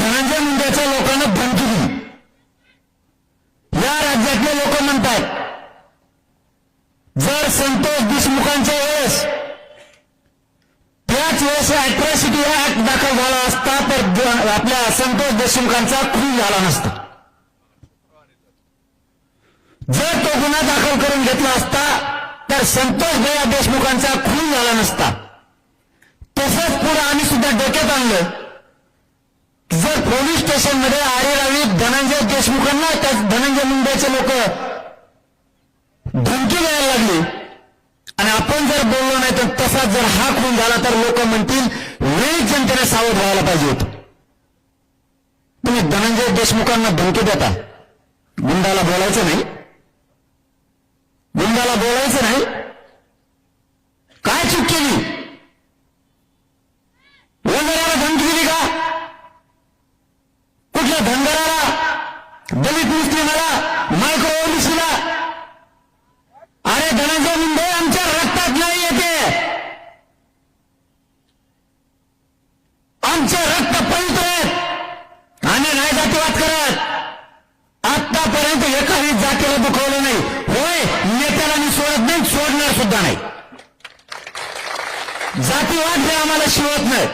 धनंजय मुंडेच्या लोकांना धमकी दिली. या राज्यातले लोक म्हणतात जर संतोष देशमुखांच्या वेळेस त्याच वेळेस अॅट्रॉसिटी ऍक्ट दाखल झाला असता तर आपल्या संतोष देशमुखांचा खून झाला नसता. जर तो गुन्हा दाखल करून घेतला असता तर संतोष भैया देशमुखांचा खून झाला नसता. तसंच पुढे आम्ही सुद्धा डोक्यात आणलं. जर पोलीस स्टेशनमध्ये आरे रावी धनंजय देशमुखांना त्या धनंजय मुंडेचे लोक धमकी द्यायला लागली. आणि आपण जर बोललो नाही तर तसा जर हा खून झाला तर लोक म्हणतील वेळी जनतेने सावध व्हायला पाहिजे तुम्ही धनंजय देशमुखांना धमकी देता. गुंडाला बोलायचं नाही. गुंडाला बोलायचं नाही. काय चूक केली वंगराला धमकी दिली का कुठल्या धनगराला दलित मुस्लिमाला मायक्रो ओबीसीला अरे धनंजय मुंडे आमच्या रक्तात नाही येते आमचे रक्त पवित्र आहेत आम्ही नाही जातीवाद करत आतापर्यंत एकाही जातीला दुखवलं नाही होय नेत्याला मी सोडत नाही सोडणार सुद्धा नाही जातीवाद हे आम्हाला शिवत नाही.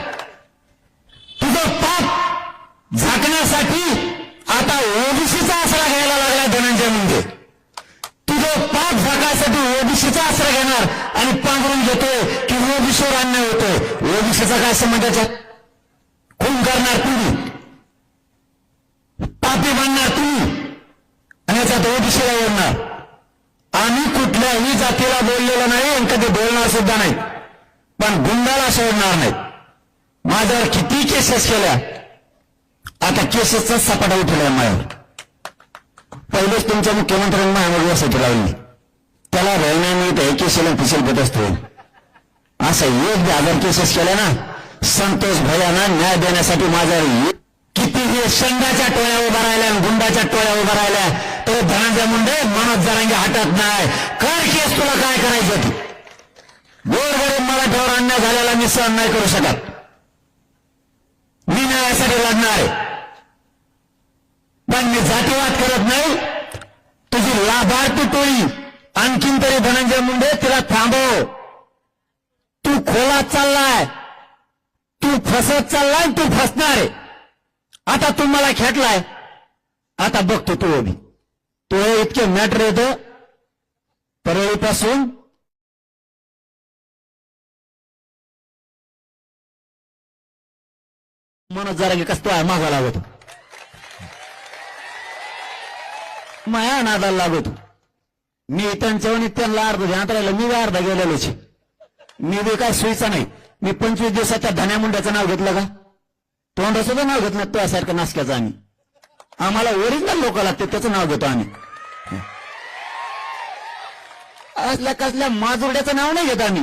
तुझं पाप झाकण्यासाठी आता ओबीसीचा आसरा घ्यायला लागला धनंजय मुंडे. तुझं पाप झाकायसाठी ओबीसीचा आसरा घेणार आणि पांघरून घेतोय की ओबीसीवर अन्याय होतोय. ओबीसीचा काय संबंध खून करणार तुम्ही. पापी बनणार तुम्ही. आणि याच्यात ओबीसीला येणार आम्ही कुठल्याही जातीला बोललेलं नाही आणि कधी बोलणार सुद्धा नाही. पण गुंडाला सोडणार नाही माझ्यावर किती केसेस केल्या? आता केसेसचा सपाटा उठला माझ्यावर पहिलेच तुमच्या मुख्यमंत्र्यांनी माझ्यावर व्यवस्थित लावली. त्याला रहिना मिळते आहे केसेला पिसेल असतो. असं एक दहा हजार केसेस केल्या ना संतोष भयाना न्याय देण्यासाठी माझ्यावर किती कितीही संघाच्या टोळ्या उभा राहिल्या आणि गुंडाच्या टोळ्या उभा राहिल्या तर धनंजय मुंडे मनोज जरांगे हटत नाही. कर केस तुला काय करायचं? ती गोरगरीब मराठ्यावर अन्याय झालेला मी सहन नाही करू शकत. मी न्यायासाठी लढणार आहे. पण मी जातीवाद करत नाही. तुझी लाभार्थी टोळी आणखीन तरी धनंजय मुंडे तिला थांबव. तू खोलात चाललाय. तू फसत चाललाय तू फसणार आहे. आता तू मला खेटलाय. आता बघतो तू उभी. तो इतके मॅटर येतो. परळीपासून मनोज जरा कसतो आहे मागा लागतो. माया नादाला लागतो. मी त्यांच्यावर त्यांना अर्ध ध्यानात राहिलं मी अर्धा गेलेलोच. मी बी काय सुईचा नाही. मी पंचवीस दिवसाच्या धन्या मुंड्याचं नाव घेतलं का? तोंडा सुद्धा नाव घेतलं त्यासारखं नासक्याचं आम्ही. आम्हाला ओरिजिनल लोक लागते त्याचं नाव घेतो आम्ही. असल्या कसल्या माजुरड्याचं नाव नाही घेत आम्ही.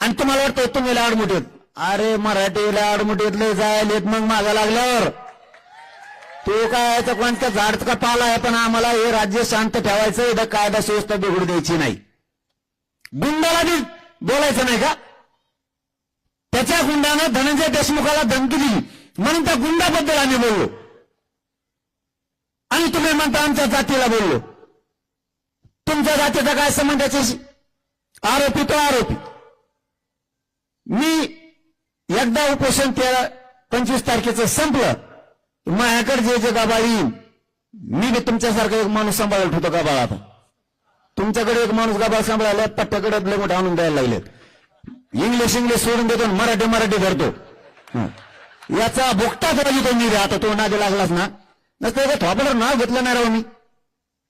आणि तुम्हाला वाटतं तुम्ही लाडमुठीत अरे मराठीला लाडमुठीतले जायला येत मग मागा लागल्यावर. तू काय तर कोणत्या झाडच का पाला आहे पण आम्हाला हे राज्य शांत ठेवायचं इथं कायदा सुव्यवस्था बिघडू द्यायची नाही. गुंडाला बी बोलायचं नाही का? त्याच्या गुंडानं धनंजय देशमुखाला धमकी दिली. म्हणून त्या गुंडाबद्दल आम्ही बोललो. आणि तुम्ही म्हणता आमच्या जातीला बोललो. तुमच्या जातीचा काय संबंध त्याच्याशी? आरोपी तो आरोपी. मी एकदा उपोषण त्या पंचवीस तारखेचं संपलं. माझ्याकडे जे जे गाबाळ येईल मी बी तुमच्यासारखा एक माणूस सांभाळत होतो गाबाळ आता तुमच्याकडे एक माणूस गाबाळ सांभाळायला पट्ट्याकडे लय आणून द्यायला लागलेत इंग्लिश इंग्लिश सोडून देतो मराठी मराठी धरतो याचा याचा पाहिजे तो मी आता तो नादी लागलाच ना. नसतं थोपडर नाव घेतलं नाही राव मी.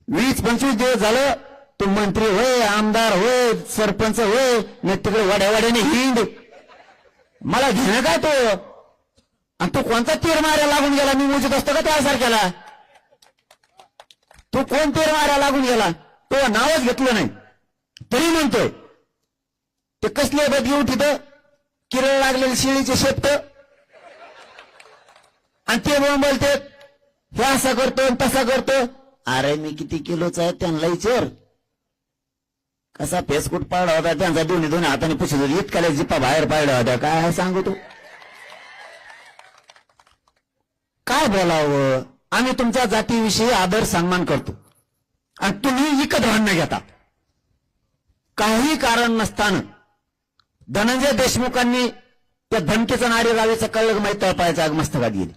वीस पंचवीस दिवस झालं तू मंत्री होय आमदार होय सरपंच होय न तिकडे वाड्यावाड्याने हिंड. मला घेणं काय तो? आणि तू कोणता तीर माऱ्या लागून गेला? मी मोजत असतो का त्यासारख्याला? तू कोण तीर माऱ्या लागून गेला? तो नावच घेतलं नाही. तरी म्हणतोय ते कसले बद घेऊन तिथं किरळ लागलेले शिळीचे शेपट. आणि ते बोंबलते हे असं करतो तसा करतो. अरे मी किती किलोचा आहे त्यांना विचार. कसा फेसकूट पाडला होता? त्यांचा दोन्ही दोन्ही हाताने पुसत होती इतकाला जिप्पा बाहेर पाडला होता. काय सांगू तू? काय बोलावं? आम्ही तुमच्या जातीविषयी आदर सन्मान करतो. आणि तुम्ही विकत भांडणं घेता. काही कारण नसताना धनंजय देशमुखांनी त्या धमकीचं नारी रावेचं कळलं माहीत? तळपायचं आग मस्तकात गेली.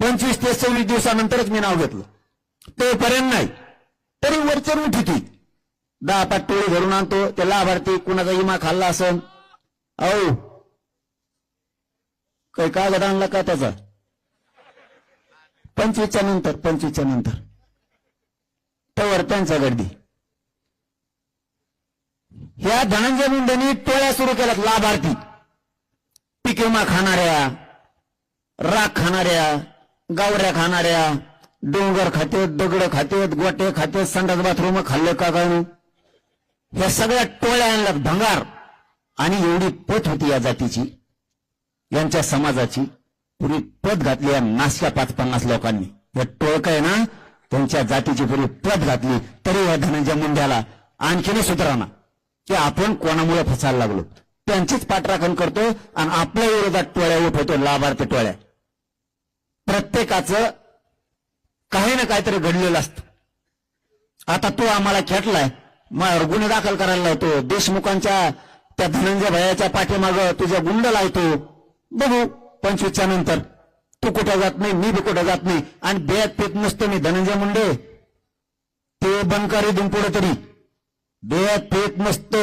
पंचवीस ते सव्वीस दिवसानंतरच मी नाव घेतलं. तोपर्यंत नाही. तरी वरचर उठी दहा पाच टोळी घरून आणतो. ते लाभार्थी कुणाचा इमा खाल्ला असन? अहो काही कागद आणला का त्याचा? पंचवीसच्या नंतर पंचवीसच्या नंतर. तवर त्यांचा गर्दी. ह्या धनंजय मुंडेंनी टोळ्या सुरू केल्यात लाभार्थी. पीक विमा खाणाऱ्या राख खाणाऱ्या गावऱ्या खाणाऱ्या डोंगर खातेत दगड खातेत गोटे खातेत संडास बाथरूम खाल्ले का गाणं ह्या सगळ्या टोळ्या आणल्यात भंगार आणि एवढी पत होती या जातीची यांच्या समाजाची पुरी पत घातली या नाशक्या पाच पन्नास लोकांनी. या टोळक आहे ना त्यांच्या जातीची पुरी पत घातली तरी या धनंजय मुंड्याला आणखीन सुधारणा. की आपण कोणामुळे फसायला लागलो? त्यांचीच पाठराखण करतो आणि आपल्या विरोधात टोळ्या उठवतो लाभार्थी टोळ्या. प्रत्येकाचं काही ना काहीतरी घडलेलं असतं. आता तो आम्हाला खेटलाय. माझ्यावर गुन्हे दाखल करायला लावतो. देशमुखांच्या त्या धनंजय भयाच्या पाठीमाग तुझ्या गुंड लावतो. बघू पंचवीसच्या नंतर. तू कुठं जात नाही मी बी कुठं जात नाही. आणि बेत पेत नसतो मी धनंजय मुंडे. ते बनकारी देऊन पुढे तरी. बेत पेत नसतो.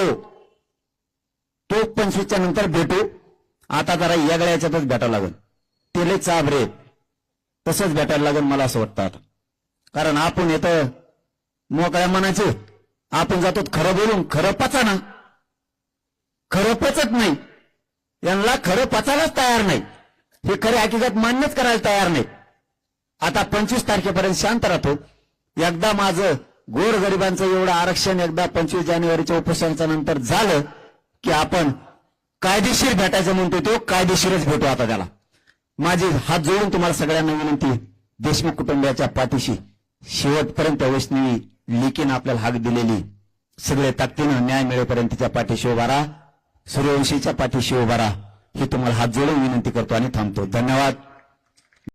तो पंचवीसच्या नंतर भेटू. आता जरा या याच्यातच भेटावं लागेल. ते लय चाब रे. तसंच भेटायला लागेल मला असं वाटतं कारण आपण येतं मोकळ्या मनाचे. आपण जातो खरं बोलून खरं पचाना. खरं पचत नाही. यांना खरं पचायलाच तयार नाही. हे खरे हकीकत मान्यच करायला तयार नाही. आता पंचवीस तारखेपर्यंत शांत राहतो. एकदा माझं गोर गरिबांचं एवढं आरक्षण एकदा पंचवीस जानेवारीच्या उपोषणाच्या नंतर झालं की आपण कायदेशीर भेटायचं म्हणतो तो कायदेशीरच भेटू आता त्याला. माझी हात जोडून तुम्हाला सगळ्यांना विनंती देशमुख कुटुंबियाच्या पाठीशी शेवटपर्यंत वैष्णवी लेकीनं आपल्याला हाक दिलेली. सगळे ताकदीनं न्याय मिळेपर्यंत तिच्या पाठीशी उभा राहा. सूर्यवंशीच्या पाठीशी उभा राहा. ही तुम्हाला हात जोडून विनंती करतो आणि थांबतो. धन्यवाद.